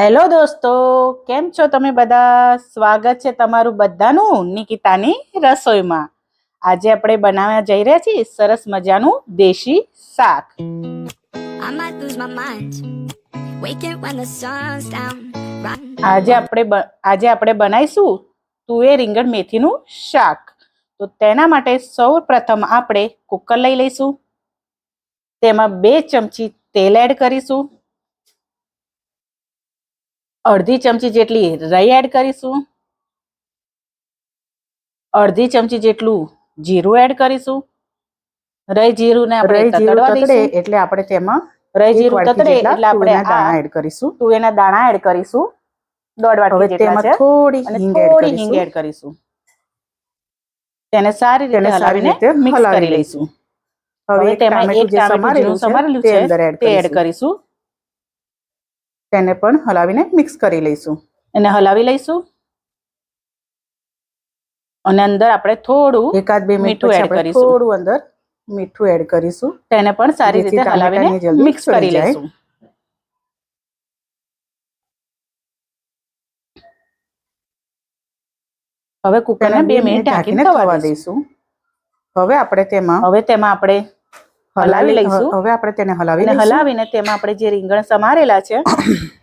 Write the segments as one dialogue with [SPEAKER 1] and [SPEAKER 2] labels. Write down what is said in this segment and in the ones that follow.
[SPEAKER 1] Hello દોસ્તો કેમ છો તમે બધા? સ્વાગત છે તમારું બધાનું નિકિતાની રસોઈમાં. આજે આપણે બનાવવા જઈ રહ્યા છીએ સરસ મજાનું દેશી શાક. આજે આપણે આજે આપણે બનાવીશું તુવેર રીંગણ મેથીનું શાક. તો તેના માટે સૌ પ્રથમ આપણે કુકર લઈ લઈશું. તેમાં બે ચમચી તેલ એડ કરીશું. અડધી ચમચી જેટલી રઈ એડ કરીશું. અડધી ચમચી જેટલું જીરું એડ કરીશું. રઈ જીરું ને આપણે
[SPEAKER 2] જીરું
[SPEAKER 1] તતડવા દઈશું.
[SPEAKER 2] એટલે આપણે તેમાં
[SPEAKER 1] રઈ જીરું તતડે એટલે આપણે
[SPEAKER 2] દાણા એડ કરીશું.
[SPEAKER 1] તુવેરના દાણા એડ કરીશું. દોઢ વાટકી જેટલા છે.
[SPEAKER 2] થોડી
[SPEAKER 1] થોડી હિંગ
[SPEAKER 2] કરીશું.
[SPEAKER 1] એડ કરીશું. તેને સારી રીતે
[SPEAKER 2] સારી
[SPEAKER 1] હલાવીને મિક્સ કરી લઈશું.
[SPEAKER 2] હવે
[SPEAKER 1] તેમાં એક
[SPEAKER 2] ટામેટું
[SPEAKER 1] સમારેલું
[SPEAKER 2] છે તે એડ કરીશું. તેને પણ હલાવીને મિક્સ કરી લઈશું.
[SPEAKER 1] એને હલાવી લઈશું. અને અંદર આપણે થોડું
[SPEAKER 2] એકાદ બે
[SPEAKER 1] મીઠું
[SPEAKER 2] એડ
[SPEAKER 1] કરીશું.
[SPEAKER 2] થોડું અંદર મીઠું એડ કરીશું.
[SPEAKER 1] તેને પણ સારી રીતે હલાવીને મિક્સ કરી. લઈશું. હવે કુકરને બે મિનિટ ઢાંકીને થવા દઈશું.
[SPEAKER 2] હવે આપણે તેમાં
[SPEAKER 1] હવે તેમાં આપણે હલાવી લઈશું.
[SPEAKER 2] હવે આપણે તેને હલાવી
[SPEAKER 1] હલાવીને તેમાં આપણે જે રીંગણ સમારેલા છે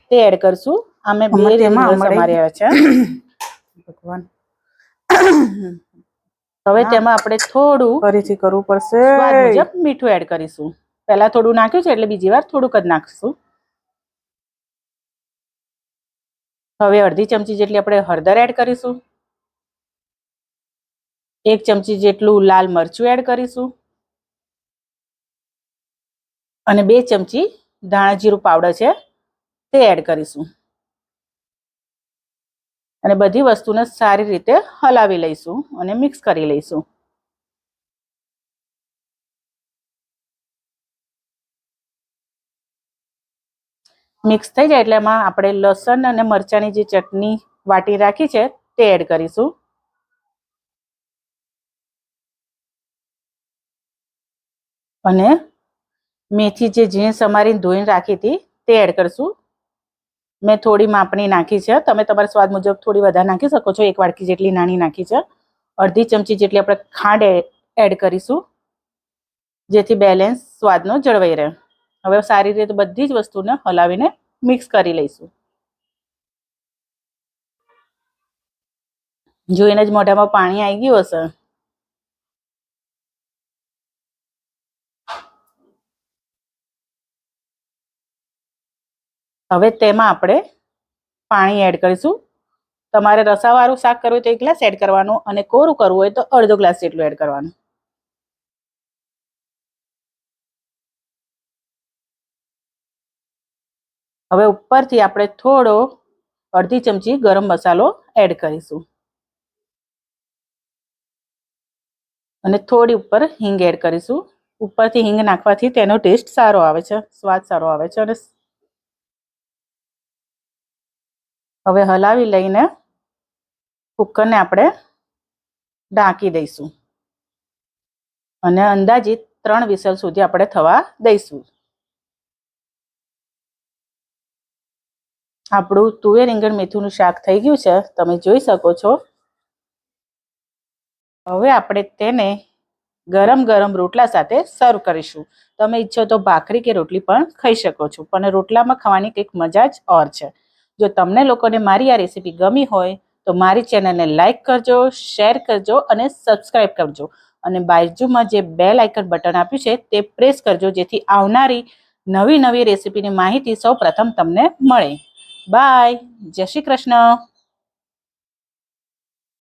[SPEAKER 1] તે એડ કરશું. અમે બે રીંગણ સમારેલા છે.
[SPEAKER 2] ભગવાન.
[SPEAKER 1] હવે તેમાં આપણે થોડું
[SPEAKER 2] ફરીથી કરવું પડશે.
[SPEAKER 1] મુજબ મીઠું એડ કરીશું. પહેલા થોડું નાખ્યું છે એટલે બીજી વાર થોડુંક જ નાખશું. હવે અડધી ચમચી જેટલી આપણે હળદર એડ કરીશું. એક ચમચી જેટલું લાલ મરચું એડ કરીશું. અને બે ચમચી ધાણા જીરું પાવડર છે, તે એડ કરીશું. અને બધી વસ્તુને સારી રીતે હલાવી લઈશું અને મિક્સ કરી લઈશું. મિક્સ થઈ જાય એટલે એમાં આપણે લસણ અને મરચાંની જે ચટણી વાટી રાખી છે, તે એડ કરીશું. અને મેથી જે ઝીણ સમારીને ધોઈને રાખી હતી, તે એડ કરશું. મેં થોડી માપણી નાખી છે. તમે તમારા સ્વાદ મુજબ થોડી વધારે નાખી શકો છો. એક વાડકી જેટલી નાની નાખી છે. અડધી ચમચી જેટલી આપણે ખાંડ એડ કરીશું, જેથી બેલેન્સ સ્વાદનો જળવાઈ રહે. હવે સારી રીતે બધી જ વસ્તુને હલાવીને મિક્સ કરી લઈશું. જોઈને જ મોઢામાં પાણી આવી ગયું હશે હવે તેમાં આપણે પાણી એડ કરીશું. તમારે રસાવાળું શાક કરવું હોય તો એક ગ્લાસ એડ કરવાનું અને કોરું કરવું હોય તો અડધો ગ્લાસ જેટલું એડ કરવાનું. હવે ઉપરથી આપણે થોડો અડધી ચમચી ગરમ મસાલો એડ કરીશું. અને થોડી ઉપર હિંગ એડ કરીશું. ઉપરથી હિંગ નાખવાથી તેનો ટેસ્ટ સારો આવે છે, સ્વાદ સારો આવે છે અને હવે હલાવી લઈને કુકરને આપણે ઢાંકી દઈશું. અને અંદાજિત ત્રણ વિસલ સુધી આપણે થવા દઈશું. આપણું તુવેર રીંગણ મેથીનું શાક થઈ ગયું છે. તમે જોઈ શકો છો. હવે આપણે તેને ગરમ ગરમ રોટલા સાથે સર્વ કરીશું. તમે ઈચ્છો તો ભાખરી કે રોટલી પણ ખાઈ શકો છો. પણ રોટલામાં ખાવાની કંઈક મજા જ ઓર છે. જો તમને લોકોને મારી આ રેસીપી ગમી હોય, તો મારી ચેનલને લાઇક કરજો શેર કરજો અને સબસ્ક્રાઈબ કરજો. અને બાજુમાં જે બે લાઇકન બટન આપ્યું છે, તે પ્રેસ કરજો, જેથી આવનારી નવી નવી રેસીપીની માહિતી સૌ પ્રથમ તમને મળે. બાય જય શ્રી કૃષ્ણ.